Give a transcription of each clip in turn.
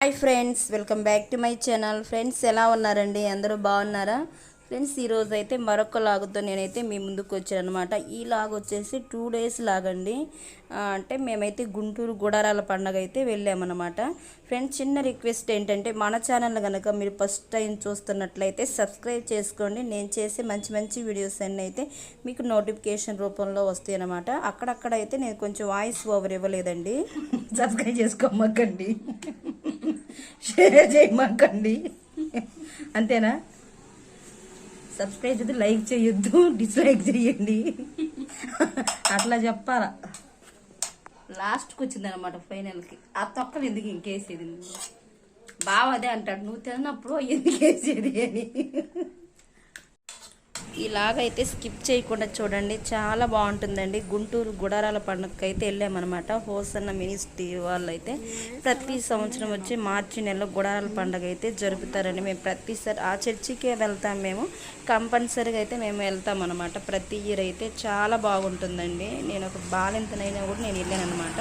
Hi friends welcome back to my channel. Friends ఎలా ఉన్నారండి? అందరూ బాగున్నారా? ఫ్రెండ్స్ ఈరోజు అయితే మరొక లాగుతో నేనైతే మీ ముందుకు వచ్చాను అనమాట ఈ లాగ్ వచ్చేసి టూ డేస్ లాగండి. అంటే మేమైతే గుంటూరు గుడారాల పండగ అయితే వెళ్ళామన్నమాట. ఫ్రెండ్స్ చిన్న రిక్వెస్ట్ ఏంటంటే మన ఛానల్ కనుక మీరు ఫస్ట్ టైం చూస్తున్నట్లయితే సబ్స్క్రైబ్ చేసుకోండి. నేను చేసే మంచి మంచి వీడియోస్ అన్నీ అయితే మీకు నోటిఫికేషన్ రూపంలో వస్తాయి అనమాట అక్కడక్కడ అయితే నేను కొంచెం వాయిస్ ఓవర్ ఇవ్వలేదండి. సబ్స్క్రైబ్ చేసుకోమక్కండి షేర్ చేయమాకండి. అంతేనా? సబ్స్క్రైబ్ చేస్తే లైక్ చేయొద్దు డిస్లైక్ చేయండి. అట్లా చెప్పాలా. లాస్ట్కి వచ్చింది అనమాట ఫైనల్కి. ఆ తొక్కలు ఎందుకు ఇంకేసేది? బావ అదే అంటాడు నువ్వు తిన్నప్పుడు ఎందుకు వేసేది అని. ఇలాగైతే స్కిప్ చేయకుండా చూడండి. చాలా బాగుంటుందండి. గుంటూరు గుడారాల పండుగకి అయితే వెళ్ళామన్నమాట. హోసన్న మినిస్ట్రీ వాళ్ళు అయితే ప్రతి సంవత్సరం వచ్చి మార్చి నెలలో గుడారాల పండుగ అయితే జరుపుతారండి. మేము ప్రతిసారి ఆ చర్చికే వెళ్తాం మేము. కంపల్సరీగా అయితే మేము వెళ్తాం అనమాట ప్రతి ఇయర్ అయితే చాలా బాగుంటుందండి. నేను ఒక బాలింతనైనా కూడా నేను వెళ్ళాను అనమాట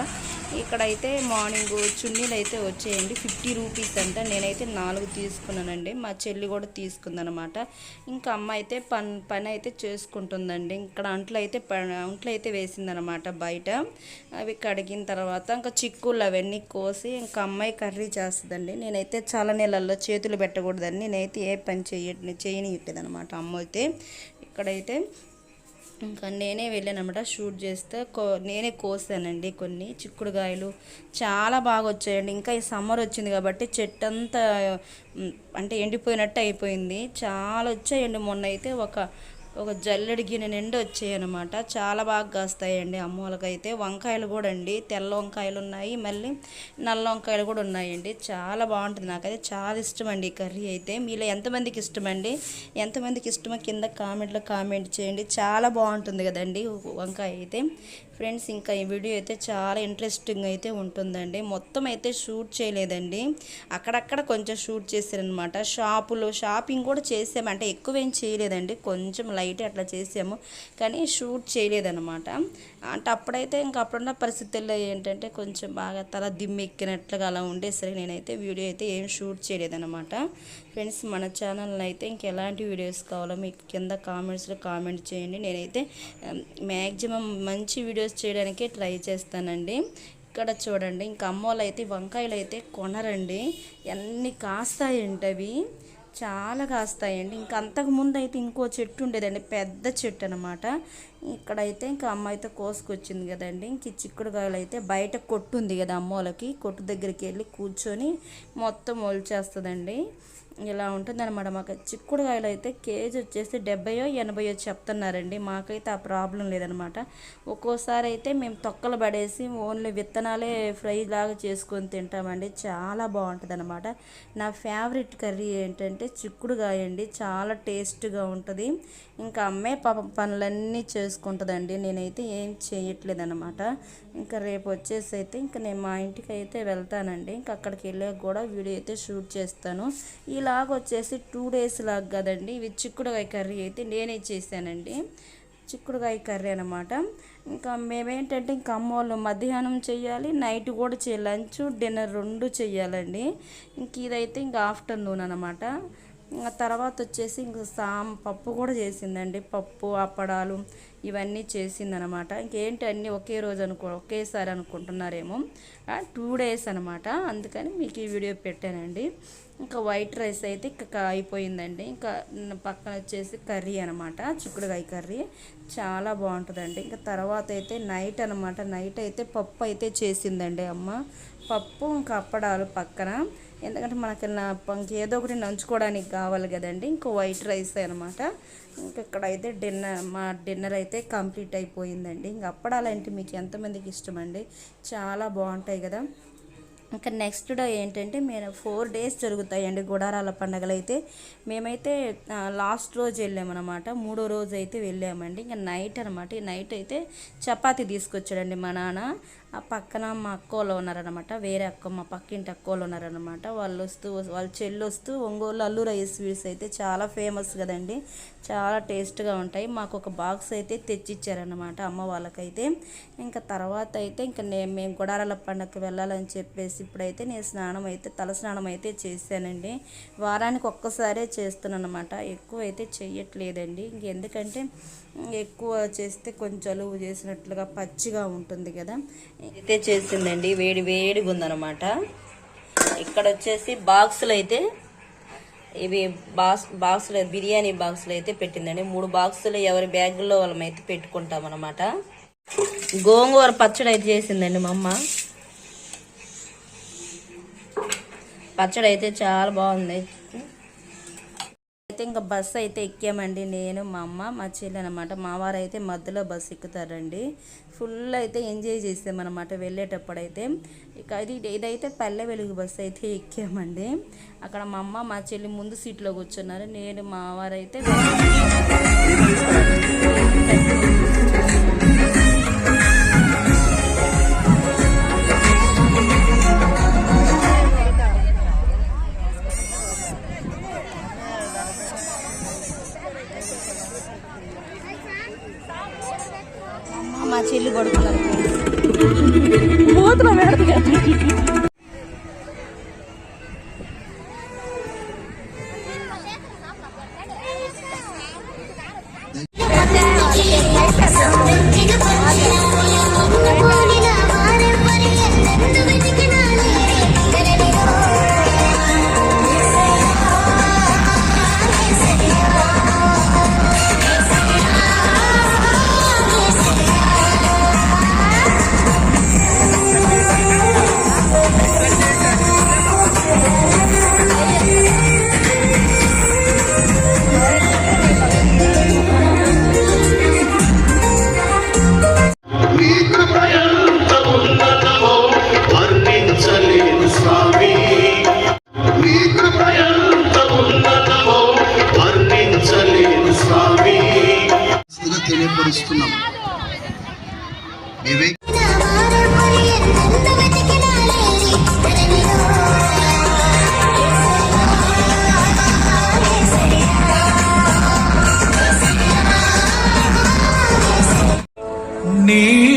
ఇక్కడైతే మార్నింగ్ చున్నీలు అయితే వచ్చేయండి. ఫిఫ్టీ రూపీస్ అంట. నేనైతే నాలుగు తీసుకున్నానండి. మా చెల్లి కూడా తీసుకుందనమాట ఇంకా అమ్మ అయితే పన్ పని అయితే చేసుకుంటుందండి. ఇక్కడ అంట్లు అయితే ప- అంట్లు అయితే వేసిందనమాట బయట. అవి కడిగిన తర్వాత ఇంకా చిక్కుళ్ళు అవన్నీ కోసి ఇంకా అమ్మాయి కర్రీ చేస్తుందండి. నేనైతే చాలా నెలల్లో చేతులు పెట్టకూడదని నేనైతే ఏ పని చేయ చేయనియట్లేదు అనమాట అమ్మ అయితే. ఇక్కడైతే ఇంకా నేనే వెళ్ళానమాట షూట్ చేస్తే కో నేనే కోసానండి కొన్ని చిక్కుడుకాయలు. చాలా బాగా వచ్చాయండి. ఇంకా ఈ సమ్మర్ వచ్చింది కాబట్టి చెట్టు అంతా అంటే ఎండిపోయినట్టు అయిపోయింది. చాలా వచ్చాయండి. మొన్న అయితే ఒక ఒక జల్లెడి గిన్నె నిండి వచ్చాయన్నమాట చాలా బాగా కాస్తాయండి అమ్మోలకైతే వంకాయలు కూడా అండి. తెల్ల వంకాయలు ఉన్నాయి మళ్ళీ నల్ల వంకాయలు కూడా ఉన్నాయండి. చాలా బాగుంటుంది. నాకైతే చాలా ఇష్టం అండి ఈ కర్రీ అయితే. మీలో ఎంతమందికి ఇష్టమండి? ఎంతమందికి ఇష్టమో కింద కామెంట్లో కామెంట్ చేయండి. చాలా బాగుంటుంది కదండి వంకాయ అయితే. ఫ్రెండ్స్ ఇంకా ఈ వీడియో అయితే చాలా ఇంట్రెస్టింగ్ అయితే ఉంటుందండి. మొత్తం అయితే షూట్ చేయలేదండి. అక్కడక్కడ కొంచెం షూట్ చేశారనమాట షాపులో షాపింగ్ కూడా చేసాము. అంటే ఎక్కువ ఏం చేయలేదండి. కొంచెం లైట్ అట్లా చేసాము. కానీ షూట్ చేయలేదనమాట అంటే అప్పుడైతే ఇంకా అప్పుడున్న పరిస్థితుల్లో ఏంటంటే కొంచెం బాగా తల దిమ్మెక్కినట్లుగా అలా ఉండేసరికి నేనైతే వీడియో అయితే ఏం షూట్ చేయలేదనమాట ఫ్రెండ్స్ మన ఛానల్ని అయితే ఇంకెలాంటి వీడియోస్ కావాలో మీకు కింద కామెంట్స్లో కామెంట్ చేయండి. నేనైతే మ్యాక్సిమం మంచి వీడియోస్ చేయడానికే ట్రై చేస్తానండి. ఇక్కడ చూడండి ఇంకా అమ్మోళ్ళు అయితే వంకాయలు అయితే కొనరండి. ఎన్ని కాస్తాయండి అవి చాలా కాస్తాయండి. ఇంకా అంతకు ముందు అయితే ఇంకో చెట్టు ఉండేదండి పెద్ద చెట్టు అనమాట ఇక్కడైతే ఇంకా అమ్మ అయితే కోసుకొచ్చింది కదండి. ఇంక ఈ చిక్కుడుకాయలు అయితే బయట కొట్టు ఉంది కదా అమ్మోళ్ళకి. కొట్టు దగ్గరికి వెళ్ళి కూర్చొని మొత్తం ఒలిచేస్తుందండి ఇలా ఉంటుందన్నమాట. మాకు చిక్కుడుకాయలు అయితే కేజీ వచ్చేసి డెబ్బయో ఎనభయో చెప్తున్నారండి. మాకైతే ఆ ప్రాబ్లం లేదనమాట ఒక్కోసారి అయితే మేము తొక్కలు పడేసి ఓన్లీ విత్తనాలే ఫ్రై లాగా చేసుకొని తింటామండి. చాలా బాగుంటుంది అనమాట నా ఫేవరెట్ కర్రీ ఏంటంటే చిక్కుడుకాయ అండి. చాలా టేస్ట్గా ఉంటుంది. ఇంకా అమ్మే పాప పనులన్నీ చేసుకుంటుందండి. నేనైతే ఏం చేయట్లేదనమాట ఇంకా రేపు వచ్చేసి అయితే ఇంకా నేను మా ఇంటికి అయితే వెళ్తానండి. ఇంకా అక్కడికి వెళ్ళాక కూడా వీడియో అయితే షూట్ చేస్తాను. లాగా వచ్చేసి టూ డేస్ లాగా కదండి. ఇవి చిక్కుడుకాయ కర్రీ అయితే నేనే చేశానండి. చిక్కుడుకాయ కర్రీ అనమాట ఇంకా మేమేంటంటే ఇంకా అమ్మోళ్ళు మధ్యాహ్నం చేయాలి నైట్ కూడా చేయాలి లంచ్ డిన్నర్ రెండు చేయాలండి. ఇంక ఇదైతే ఇంకా ఆఫ్టర్నూన్ అనమాట ఇంకా తర్వాత వచ్చేసి ఇంక సాం పప్పు కూడా చేసిందండి. పప్పు అప్పడాలు ఇవన్నీ చేసిందనమాట. ఇంకేంటి అన్నీ ఒకే రోజు అనుకో ఒకేసారి అనుకుంటున్నారేమో. టూ డేస్ అనమాట. అందుకని మీకు ఈ వీడియో పెట్టానండి. ఇంకా వైట్ రైస్ అయితే ఇంకా అయిపోయిందండి. ఇంకా పక్కన వచ్చేసి కర్రీ అనమాట చిక్కుడుకాయ కర్రీ. చాలా బాగుంటుందండి. ఇంకా తర్వాత అయితే నైట్ అనమాట. నైట్ అయితే పప్పు అయితే చేసిందండి అమ్మ. పప్పు ఇంకా అప్పడాలు పక్కన. ఎందుకంటే మనకి నా ఏదో ఒకటి నంచుకోవడానికి కావాలి కదండి. ఇంకో వైట్ రైస్ అనమాట ఇంకా ఇక్కడైతే డిన్నర్ మా డిన్నర్ అయితే కంప్లీట్ అయిపోయిందండి. ఇంకా అప్పడాలంటే మీకు ఎంతమందికి ఇష్టమండి? చాలా బాగుంటాయి కదా. ఇంకా నెక్స్ట్ డే ఏంటంటే మేము ఫోర్ డేస్ జరుగుతాయండి గుడారాల పండగలు అయితే మేమైతే లాస్ట్ రోజు వెళ్ళామన్నమాట. మూడో రోజు అయితే వెళ్ళామండి. ఇంకా నైట్ అనమాట ఈ నైట్ అయితే చపాతి తీసుకొచ్చాడండి మా నాన్న. ఆ పక్కన మా అక్క వాళ్ళు ఉన్నారనమాట వేరే అక్క మా పక్కింటి అక్క వాళ్ళు ఉన్నారనమాట వాళ్ళు వస్తూ వాళ్ళ చెల్లి వస్తూ ఒంగోలు అల్లూరు ఐస్ స్వీట్స్ అయితే చాలా ఫేమస్ కదండి. చాలా టేస్ట్గా ఉంటాయి. మాకు ఒక బాక్స్ అయితే తెచ్చిచ్చారనమాట అమ్మ వాళ్ళకైతే. ఇంకా తర్వాత అయితే ఇంకా నేను మేము గుడారాల పండగకి వెళ్ళాలని చెప్పేసి ఇప్పుడైతే నేను స్నానం అయితే తల స్నానం అయితే చేశానండి. వారానికి ఒక్కసారే చేస్తున్నాను అనమాట ఎక్కువ అయితే చెయ్యట్లేదండి. ఇంకెందుకంటే ఎక్కువ చేస్తే కొంచెం జలుబు చేసినట్లుగా పచ్చిగా ఉంటుంది కదా. అయితే చేసిందండి వేడి వేడిగా ఉందన్నమాట. ఇక్కడ వచ్చేసి బాక్సులు అయితే ఇవి బాక్స్ బాక్సులు బిర్యానీ బాక్సులు అయితే పెట్టిందండి. మూడు బాక్సులు ఎవరి బ్యాగుల్లో వాళ్ళం అయితే పెట్టుకుంటాం అనమాట గోంగూర పచ్చడి అయితే చేసిందండి మా అమ్మ. పచ్చడి అయితే చాలా బాగుంది. ఇంకా బస్సు అయితే ఎక్కామండి నేను మా అమ్మ మా చెల్లి అనమాట మా వారు అయితే మధ్యలో బస్సు ఎక్కుతారండి. ఫుల్ అయితే ఎంజాయ్ చేసామన్నమాట వెళ్ళేటప్పుడైతే. ఇక ఇది ఇదైతే పల్లె వెలుగు బస్సు అయితే ఎక్కామండి. అక్కడ మా అమ్మ మా చెల్లి ముందు సీట్లో కూర్చున్నారు. నేను మా వారు మా చెల్లి కొడుకున్నారు బూతులో పెడదు చేస్తున్నాం వివేక్ నీ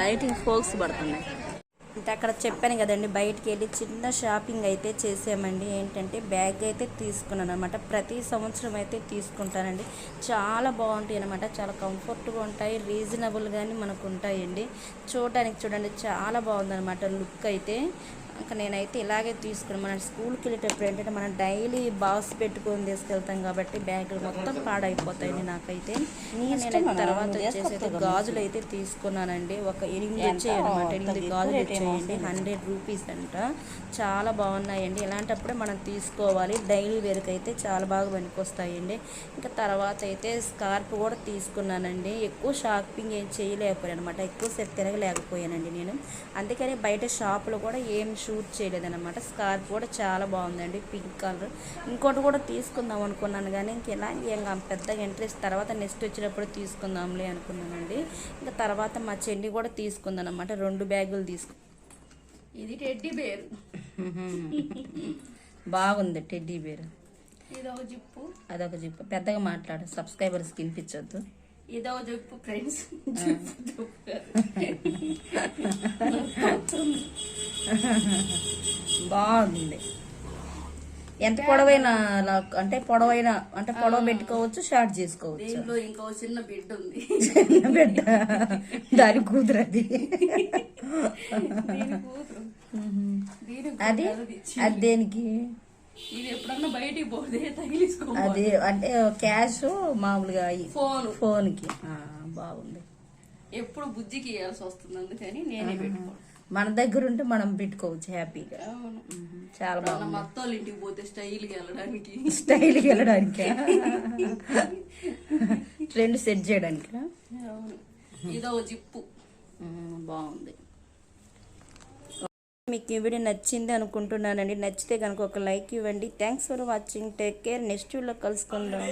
లైటింగ్ ఫోక్స్ పడుతున్నాయి. అంటే అక్కడ చెప్పాను కదండి బయటికి వెళ్ళి చిన్న షాపింగ్ అయితే చేసామండి ఏంటంటే బ్యాగ్ అయితే తీసుకున్నాను అనమాట ప్రతి సంవత్సరం అయితే తీసుకుంటానండి. చాలా బాగుంటాయి అనమాట చాలా కంఫర్ట్గా ఉంటాయి రీజనబుల్గానే మనకు ఉంటాయండి. చూడడానికి చూడండి చాలా బాగుందనమాట లుక్ అయితే. ఇంకా నేనైతే ఇలాగే తీసుకున్నాను మన స్కూల్కి వెళ్ళేటప్పుడు ఏంటంటే మనం డైలీ బాక్స్ పెట్టుకొని తీసుకెళ్తాం కాబట్టి బ్యాగులు మొత్తం పాడైపోతాయండి నాకైతే. నేను తర్వాత వచ్చేసి అయితే గాజులు అయితే తీసుకున్నానండి. ఒక ఎనిమిది వచ్చాయి అనమాట ఎనిమిది గాజులు వచ్చాయండి. హండ్రెడ్ రూపీస్ అంట. చాలా బాగున్నాయండి. ఇలాంటప్పుడే మనం తీసుకోవాలి. డైలీ వేర్కి అయితే చాలా బాగా పనికొస్తాయండి. ఇంకా తర్వాత అయితే స్కార్ప్ కూడా తీసుకున్నానండి. ఎక్కువ షాపింగ్ ఏం చేయలేకపోయాను అనమాట ఎక్కువసేపు తిరగలేకపోయానండి నేను. అందుకని బయట షాపులో కూడా ఏం షూట్ చేయలేదన్నమాట. స్కార్ప్ కూడా చాలా బాగుందండి పింక్ కలర్. ఇంకోటి కూడా తీసుకుందాం అనుకున్నాను కానీ ఇంకెలా ఇంకా పెద్దగా ఇంట్రెస్ట్ తర్వాత నెక్స్ట్ వచ్చినప్పుడు తీసుకుందాంలే అనుకున్నానండి. ఇంకా తర్వాత మా చెల్లి కూడా తీసుకుందనమాట రెండు బ్యాగులు తీసుకు. ఇది టెడ్డీ బేర్. బాగుంది టెడ్డీ బేర్. ఇదొక జిప్పు. అదొక జిప్పు. పెద్దగా మాట్లాడు సబ్స్క్రైబర్స్కి వినిపించొద్దు. ఇదొక జిప్పు ఫ్రెండ్స్. బాగుంది. ఎంత పొడవైన అంటే పొడవైన అంటే పొడవ పెట్టుకోవచ్చు షార్ట్ చేసుకోవచ్చు. దీంట్లో ఇంకో చిన్న బిడ్డ ఉంది. చిన్న బిడ్డ దాని కూతురు అది. అది. అది దేనికి? ఇది ఎప్పుడన్నా బయటికి పోతే తగిలిసుకో అది అంటే క్యాష్ మామూలుగా ఫోన్. ఫోన్కి. ఆ, బాగుంది. ఎప్పుడు బుజ్జికి ఇవ్వాల్సి వస్తుంది అందుకని నేనే పెట్టుకోను మన దగ్గర ఉంటే మనం పెట్టుకోవచ్చు హ్యాపీగా. అవును. చాలా బాగుంది. మత్త ఇంటికి పోతే స్టైల్కి వెళ్ళడానికి. స్టైల్కి వెళ్ళడానికి? ట్రెండ్ సెట్ చేయడానికి? ఇదో జిప్పు. బాగుంది. మీకు ఈ వీడియో నచ్చింది అనుకుంటున్నానండి. నచ్చితే కనుక ఒక లైక్ ఇవ్వండి. Thanks for watching take care next వీడియోలో కలుసుకుందాం.